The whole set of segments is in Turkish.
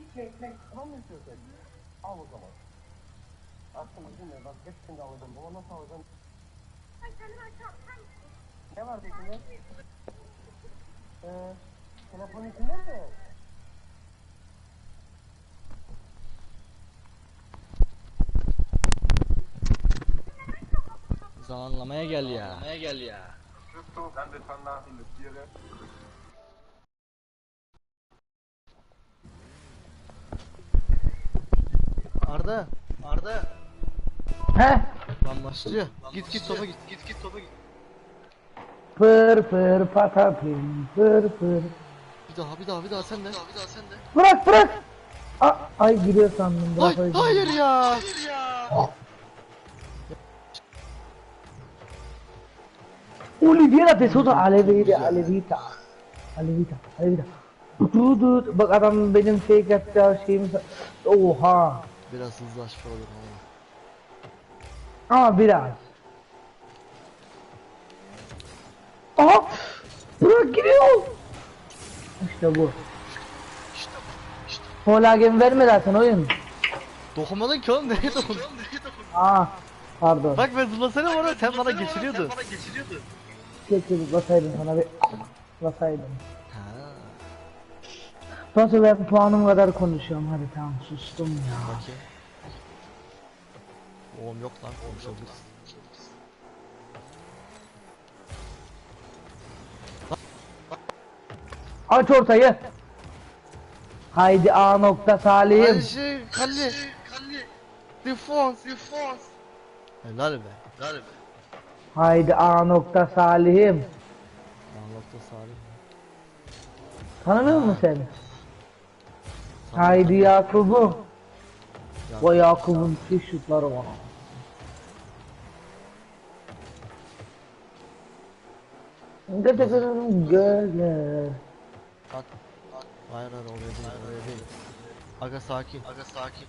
İki ekmek tamam mı istiyorsun? Al o zaman. Akşama dinle bak hepsini alacağım. Baba nasıl alacağım? Ne var içinde? Ee, telefon içinde mi? Zamanlamaya gel ya. Zamanlamaya gel ya. Arda. Arda. He? Lan başlıyor. Git git topa git. Git git topa git. Fır fır patapim fır fır. Bir daha bir daha bir daha sen de. Bir daha sen de. Bırak bırak. A ay giriyor sandım. Ay, Bırak ay, hayır ya. Oliviera Pesoda Alevita Alevita. Alevita Alevita. Dur dur. Bak adam benim fake yapacağı şeyimi... Oha. Biraz hızlı aşağı olur ama. Ama biraz. Aha! Bırak giriyor. İşte bu. Volagem verme zaten oyun. Dokunmadın ki oğlum nereye dokundun? Aa, pardon. Bak ben zıplasana bana sen bana geçiriyordun. Keşke basaydım sana bir basaydım. Ha. Nasıl ben puanım kadar konuşuyorum hadi tamam sustum ya. Bakayım. Oğlum yok lan konuşabiliriz. Aç ortayı. Haydi A nokta Salih'im. Ayşe kalli. Kalli. Defons. Defons. Helal be. Helal be. Haydi A nokta Salih'im. Anlattı Salih. Tanımıyor musun sen? Haydi Yakup'u. O Yakup'un pis şutları var. Gerçekten gözler. At. At. Hayır hayır oraya değil oraya değil. Aga sakin. Aga sakin.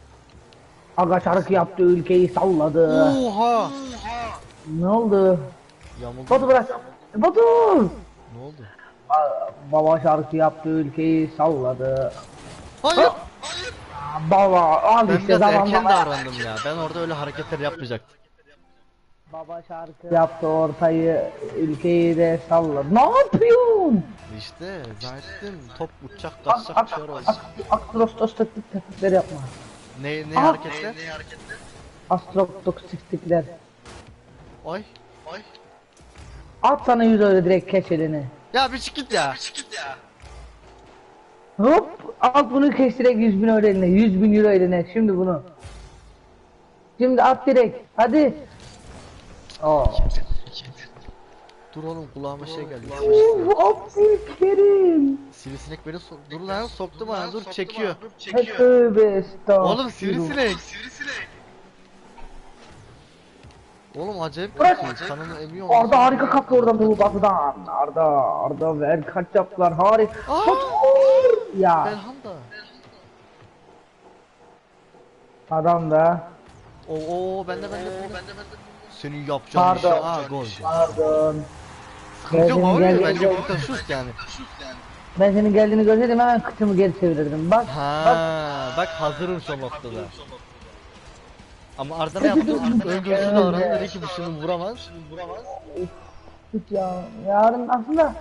Aga şarkı yaptı ülkeyi salladı. Oha. Ne oldu? Yamuldu. Batu bırak. Batu! Ne oldu? Aa, Baba şarkı yaptı ülkeyi salladı. Hayır. Baba al Ben işte biraz zaman erken baba. davrandım ya. Ben orada öyle hareketler yapmayacaktım. Baba şarkı yaptı ortayı ülkeyi de salladı. Ne yapıyorsun? İşte zannettim top uçacak Ak, kaçacak ak, bir şeyler ak, olacak. astrostostaktik taktikler yapma. Ne ne hareketler? Astrostoksiklikler. Oy. Oy. At sana yüz öyle direkt elini. Ya bir çık git ya. Bir çık git ya. Hop al bunu kes direkt 100 bin euro eline. 100 bin euro eline. Şimdi bunu. Şimdi at direkt. Hadi. Oo. Dur oğlum kulağıma şey geldi. Uf, Abdülkerim. Sivrisinek beni sok. Dur lan soktu bana dur çekiyor. Tövbe estağfurullah. Oğlum sivrisinek. Oğlum acayip Bırak. kötü. Kanını emiyor. Arda harika kaptı oradan bu batıdan. Arda, Arda ver kaç yaptılar harika. Ya Belhanda. adam da. Oo oo bende bende bende bende bende. Senin yapacağın Pardon. işe ha gol. Pardon. Sıkıntı yok Geldim, abi geldim, bence geldim. burada şut yani. Ben senin geldiğini görseydim hemen kıçımı geri çevirirdim. Bak. Bak. Ha bak hazırım şu noktada. Ama Arda ne yaptı? Öngörüsü davrandı dedi ki bu şunu vuramaz. Vuramaz. Git ya. Yarın aslında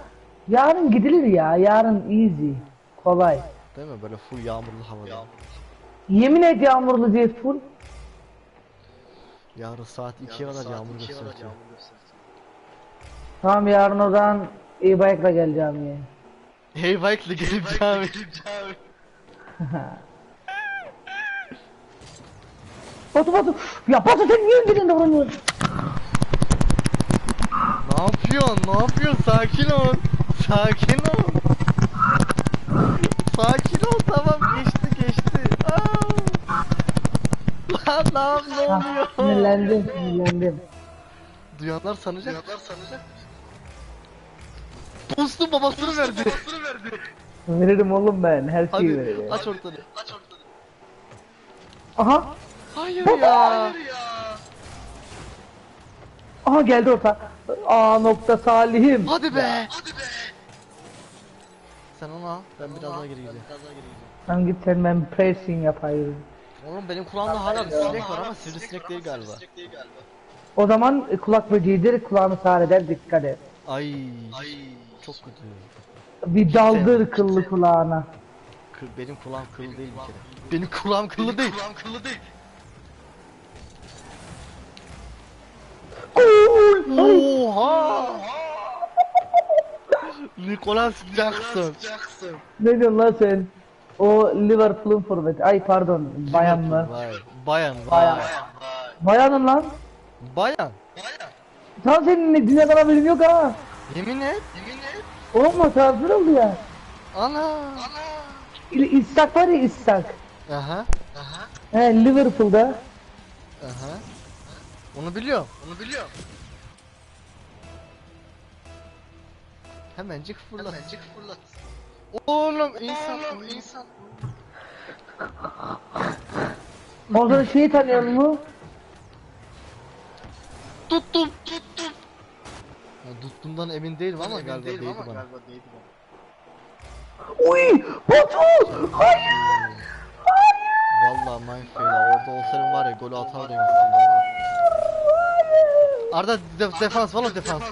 yarın gidilir ya. Yarın easy. Kolay. Değil mi böyle full yağmurlu havada. Yemin et yağmurlu diye full. Yarın saat 2'ye kadar yağmur gösteriyor. Tamam yarın o zaman iyi bike'la geleceğim ya. Hey bike'lı gelip cami. Batu Batu. Ya Batu sen niye önceden davranıyorsun? ne yapıyorsun? Ne yapıyorsun? Sakin ol. Sakin ol. Sakin ol tamam geçti geçti. Aa. Lan lan ne oluyor? sinirlendim sinirlendim. Duyanlar sanacak. Duyanlar sanacak. Postu babasını verdi. babasını verdi. Veririm oğlum ben her şeyi Hadi veririm. aç ortanı. Aç ortanı. Aha. Hayır ya. Aha geldi orta. A nokta Salih'im. Hadi be. Sen onu al. Ben biraz daha geri gideyim. Sen git sen ben pressing yapayım. Oğlum benim kulağımda hala bir sinek var ama sivrisinek değil galiba. O zaman kulak böceğidir kulağını sağır eder dikkat et. Ay. Çok kötü. Bir daldır kıllı kulağına. Kı- benim kulağım kıllı değil bir kere. Benim kulağım kıllı değil. Kulağım kıllı değil. Oha! Nicholas Jackson. Ne diyorsun lan sen? O Liverpool'un forveti. Ay pardon bayan mı? Vay. Bayan, Bayan. vay. Bayanın lan. Bayan. Tam senin ne dünyadan haberin yok ha. Yemin et. Oğlum transfer oldu ya. Ana. İ- İshak var ya İshak. Aha. He Liverpool'da. Aha. Onu biliyorum. Onu biliyorum. Hemencik fırlat. Hemencik fırlat. Oğlum insan insan. Ondan şeyi tanıyor mu? Tuttum. Tuttum. Ya tuttuğumdan emin değilim ama galiba değdi bana. Uy! Batu! Hayır! Vallahi minefield orada olsaydım var ya golü atardım aslında ama. Arda de- defans valla defans.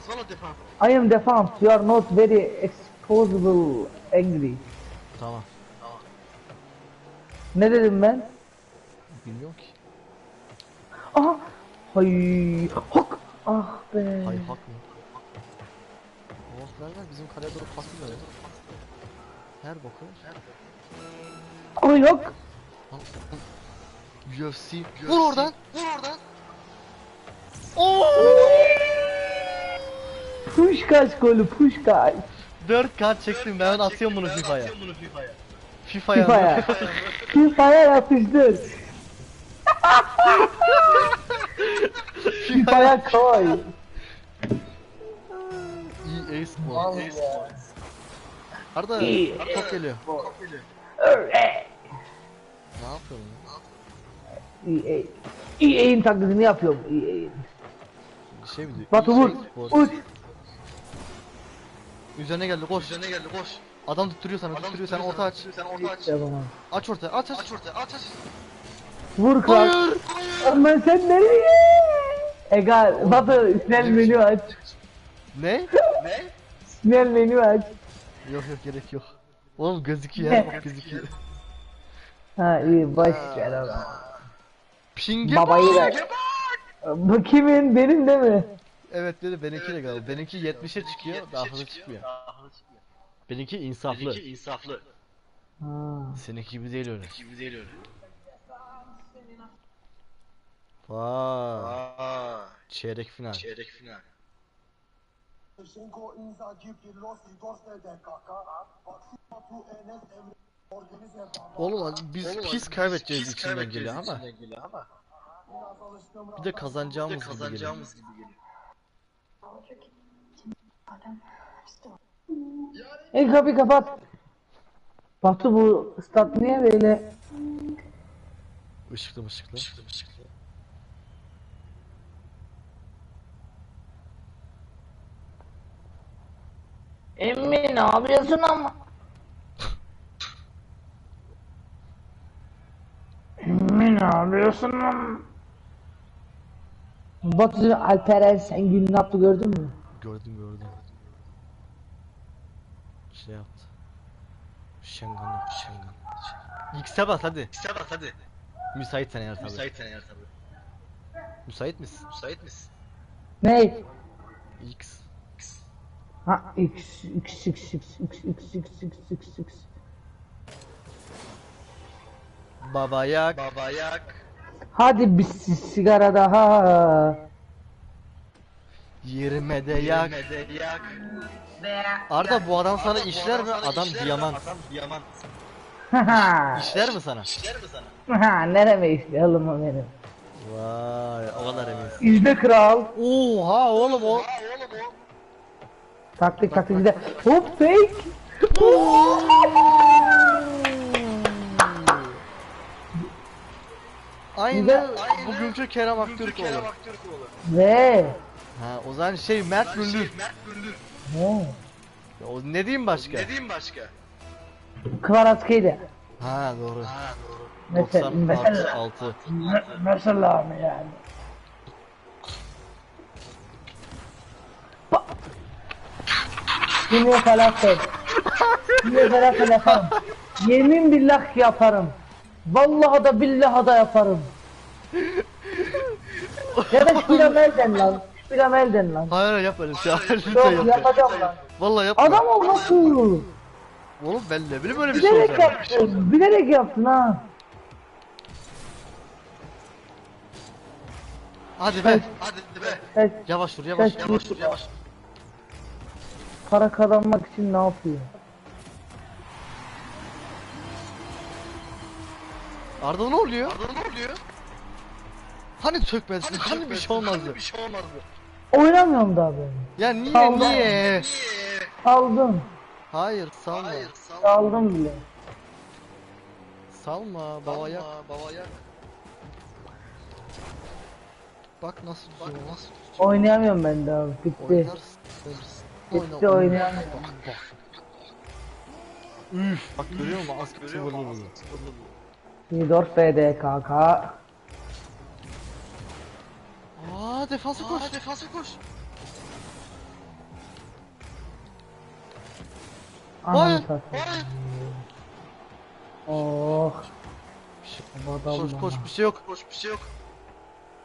I am defense. You are not very exposable angry. Tamam. Ne dedim ben? Bilmiyorum ki. Aha! Hay! Hak! Ah be! Hay hak mı? Oh ver ver bizim kaleye doğru pası ver. Her boku. Ay yok! UFC. Vur oradan. Vur oradan. Oo! Puşkaş golü puşkaş. 4 kart çektim ben atıyorum bunu FIFA'ya. FIFA'ya. FIFA'ya. FIFA'ya yapıştır. FIFA'ya koy. EA Sports. Arda İyi. top geliyor. Ne yapıyorsun? ya? EA. EA'in taklidini yapıyorum. EA'in. Şey mi diyor? Batu vur. Sports. Uç. Üzerine geldi koş. Üzerine geldi koş. Adam tutturuyor sana tutturuyor sen orta aç. Sen orta aç. Yapamam. Aç orta aç aç. Aç orta aç aç. Vur kral. Ama sen nereye? Egal. Batu snell menü aç. Ne? Snell menü aç. Yok yok gerek yok. Oğlum gözüküyor ya bak gözüküyor. Ha iyi boş ver oğlum. Pinge Babayı bak! Bu kimin? Benim de mi? Evet dedi benimki de galiba. Benimki 70'e çıkıyor daha fazla çıkmıyor. Benimki insaflı. insaflı. Ha. Seninki gibi değil öyle. Gibi değil öyle. Vay. Çeyrek final. Çeyrek final. Şenko, Inzaghi, Enes, Emre, organize Oğlum biz pis kaybedeceğiz içinden geliyor ama. Biraz alıştığım Bir de kazanacağımız, gibi geliyor. Ey kapıyı kapat. Batu bu stat niye böyle? Işıklı ışıklı. Emmi ne yapıyorsun ama? Emmi ne yapıyorsun ama? Batu Alperen sen günün ne yaptı gördün mü? Gördüm gördüm. Şey yaptı. Şengan yaptı Şengan. X'e bas hadi. X'e bas hadi. Müsaitsen eğer tabii. Müsaitsen eğer tabii. Müsait misin? Müsait misin? Ne? X. Ha x x x x x x x x x x Baba yak. Baba yak. Hadi bir si- sigara daha. Yerime de yak. Arda bu adam sana işler mi? Adam diamant. Haha. İşler mi sana? Ha nereme işte oğlum o benim. Vay o kadar emin. İzle kral. Oha oğlum o. Taktik taktik izle. Hop fake. Aynı, Güzel. aynı bu Gülçe Kerem Aktürkoğlu. Ne? Ha, o zaman şey Mert Gündür. Ne? Ya O ne diyeyim başka? Ne diyeyim başka? Kıvaratkıydı. Ha doğru. Mesela, 90 artı mesela, 6. me- mesela mı yani? Pa- Dünya felaket. Dünya felaket yaparım. Yemin billah yaparım. Vallahi da billahi da yaparım. ya da şpiramelden lan. Şpiramelden lan. Hayır hayır yapma öyle bir şey. Lütfen Yok yapma. yapacağım lan. Vallahi yapma. Adam olmasın. Oğlum ben ne bileyim öyle bir şey Bilerek olacak. yaptın. Bilerek yaptın ha. Hadi be. Hadi be. Evet, Yavaş dur yavaş yavaş dur yavaş. para kazanmak için ne yapıyor? Arda ne oluyor? Arda ne oluyor? Hani sökmezsin? Hani, bir şey olmazdı? Oynamıyorum daha ben. Ya niye Saldım. niye? Saldım. Hayır salma. Saldım bile. Salma babaya. Babaya. Bak nasıl tutuyor nasıl tutuyor. Oynayamıyorum ben daha. Bitti. Oynarsın. Bitti oynayamıyorum. Üf. Bak görüyor musun? Az sıvırlı bunu. Sidorf BDKK. Aa defansa koş. Aa defansa koş. Ananı Hayır. satayım. Hayır. Oh. Koş koş bir şey yok. Koş bir şey yok.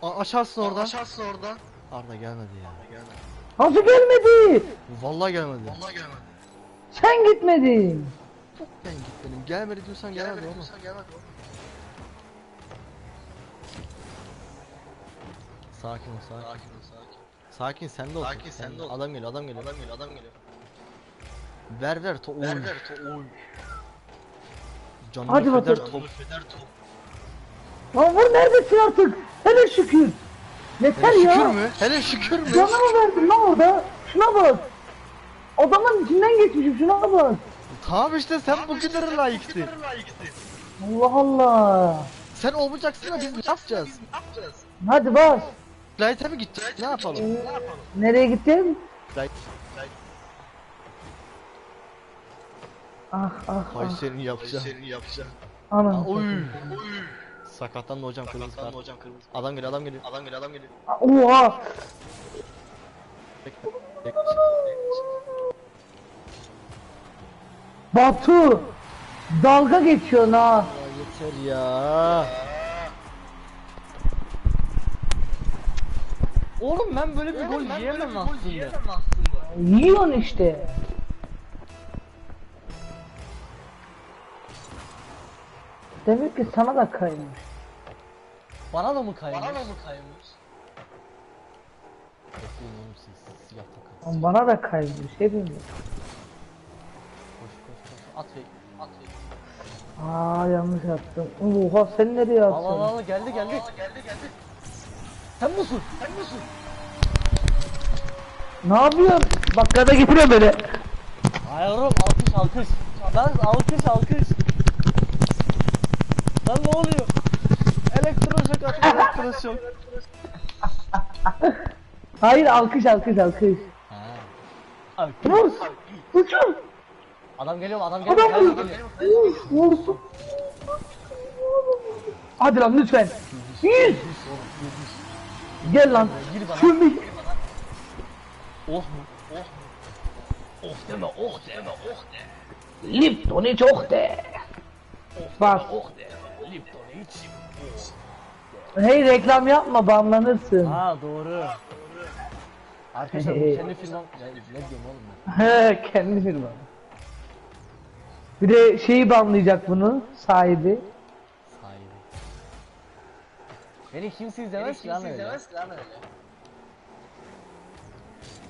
A açarsın oradan. Açarsın oradan. Arda gelmedi ya. Gelmedi. Nasıl gelmedi? Vallahi gelmedi. Vallahi gelmedi. Sen gitmedin. Ben gitmedim. Gelmedi diyorsan gelmedi oğlum. Sakin ol, sakin. Sakin ol, sakin. Sakin sen de ol. Sakin sen de ol. Adam geliyor, adam geliyor, adam geliyor, adam geliyor. Ver ver to ver ver to oy. Canını Hadi feder top. Feder top. Lan vur neredesin artık? Hele şükür. Yeter Hele ya. şükür mü? Hele şükür mü? Canımı verdin lan orada. Şuna bak. Adamın içinden geçmişim şuna bak. Tamam işte sen bugünlere layıksın. Allah Allah. Sen olmayacaksın da biz ne yapacağız? Hadi bas. Light'e mi gideceğiz? Ne yapalım? Nereye gittin? Light. Ah ah Hay ah. senin yapacağın. Senin yapacağın. Anam. Oy. Sakatlandı hocam kırmızı kart. hocam kırmızı. Adam geliyor adam geliyor. Adam geliyor adam geliyor. Oha. Bekle. Bekle. Batu. Dalga geçiyorsun ha. Ya yeter ya. Oğlum ben böyle bir gol yiyemem aslında. Yiyorsun işte. Demek ki sana da kaymış. Bana da mı kaymış? Bana da mı kaymış? Bekleyin oğlum siz. Lan Bana da kaymış. Hepimiz. Koş koş koş. At fake. At fake. Aa yanlış attım. Oha sen nereye Al al attın? al geldi geldi. geldi geldi. Sen musun? Sen musun? Ne yapıyorsun? Bak gaza getiriyor beni. Hayır oğlum alkış alkış. Lan alkış alkış. Lan ne oluyor? Elektroşok at elektroşok. Hayır alkış alkış alkış. Ha. Vur. Uçur. Adam geliyor mu? adam geliyor. Adam mu? vur. Vur. Vursun. Hadi lan lütfen. Yüz. Gel lan. Şunu Oh mu? Oh mu? Oh deme oh deme oh de. Lipton'u çok de. Bak. Oh de. Lipton iç. Hey reklam yapma banlanırsın. Ha doğru. Arkadaşlar bu kendi film ya, ne diyorum oğlum ben? He kendi firma. Bir de şeyi banlayacak bunu. Sahibi. Beni kimse izlemez ki lan öyle.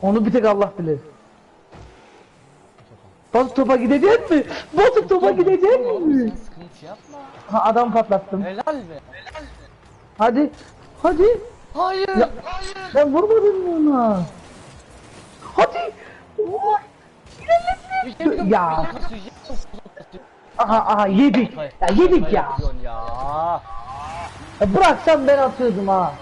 Onu bir tek Allah bilir. Batu topa gidecek mi? Batu topa gidecek mi? sıkıntı yapma. Ha adam patlattım. Helal be. Hadi. Hadi. Hayır. Ya, ben vurmadım mı ona? Hadi. Vur. Ya. Aha aha yedik. Ya yedik ya. Ya. Bıraksam ben atıyordum ha.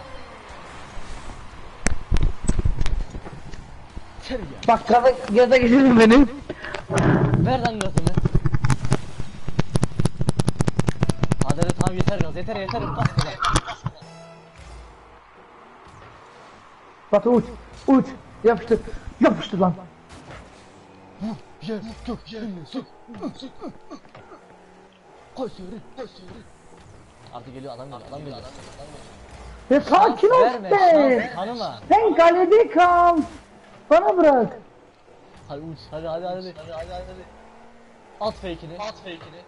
Bak gaza, gaza getirdin beni. Ver lan gazını. Hadi hadi tamam yeter gaz yeter yeter bas gaza. Batu uç. Uç. Yapıştır. Yapıştır lan. Gel gök şimdi su. Koy sürü koy sürü. Artık geliyor adam geliyor adam geliyor. Ya sakin ol Verme şans tanıma. Sen kalede kal. Bana bırak. Hadi uç hadi hadi hadi. Hadi hadi hadi. At fake'ini. At fake'ini.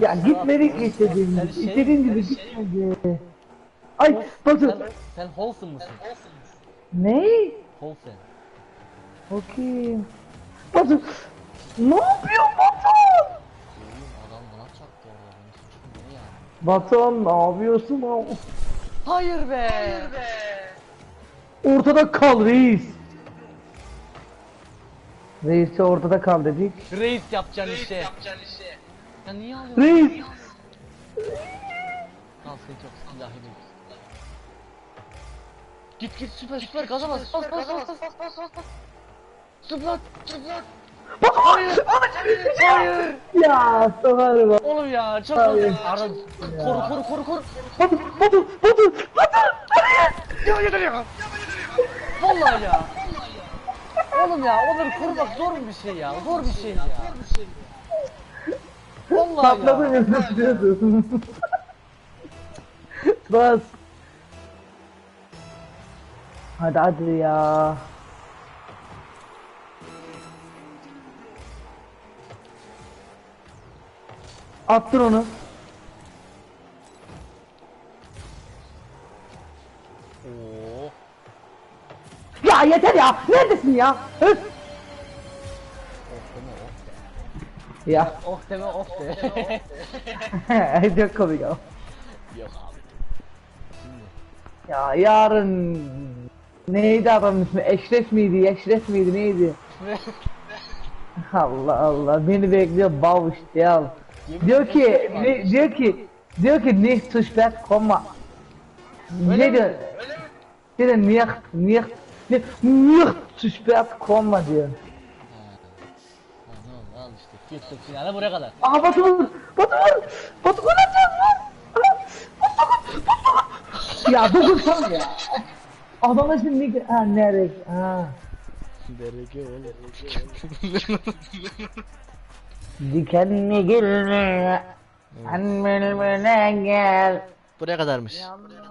Ya gitmedik istediğim Sen gibi. şey- İstediğim gibi sen şey- gitmedi. Ay Batu. Sen, sen Holson mısın? Ne? Holson. Bakayım. Batu. Ne yapıyorsun Batu? Oğlum adam bana çaktı orada. Benim suçum ne ya? Batu ne yapıyorsun? Hayır be. Hayır be. Ortada kal reis. Reis de ortada kal dedik. Reis yapacaksın işte. Yapacaksın işte. Ya niye alıyorsun? Reis. Al seni çok silahi değil. Git git süper süper gaza bas bas bas bas bas bas bas bas Zıplat zıplat. Hayır Hayır Ya sokarım. Oğlum ya çok Hayır. Ara koru koru koru koru Batu. Batu. Batu. Batu. Ya yeter ya Vallahi ya Oğlum ya onları korumak zor bir şey ya zor bir şey ya Vallahi Patladın ya yapıyorsun. Bas. Hadi hadi ya. Attır onu. Oo. Ya yeter ya. Neredesin ya? Öf. Ya. Oh deme oh de Çok komik o. Yok abi Ya yarın neydi adamın ismi? Eşref miydi? Eşref miydi? Neydi? Allah Allah beni bekliyor bavuş ya. Diyor ki ne, diyor ki diyor ki nicht zu spät komma. Ne diyor? Diyor nicht nicht nicht nicht zu spät komma diyor. Tamam al işte Gittik finale buraya kadar Aha Batu vur! Batu vur! Batu vur atacağız lan! Ya dokunsana ya. Adamın ismi ne? Ha nerek? Ha. Bereke oğlum Dikenli gülme. Sen benimle gel. Buraya kadarmış. Yanına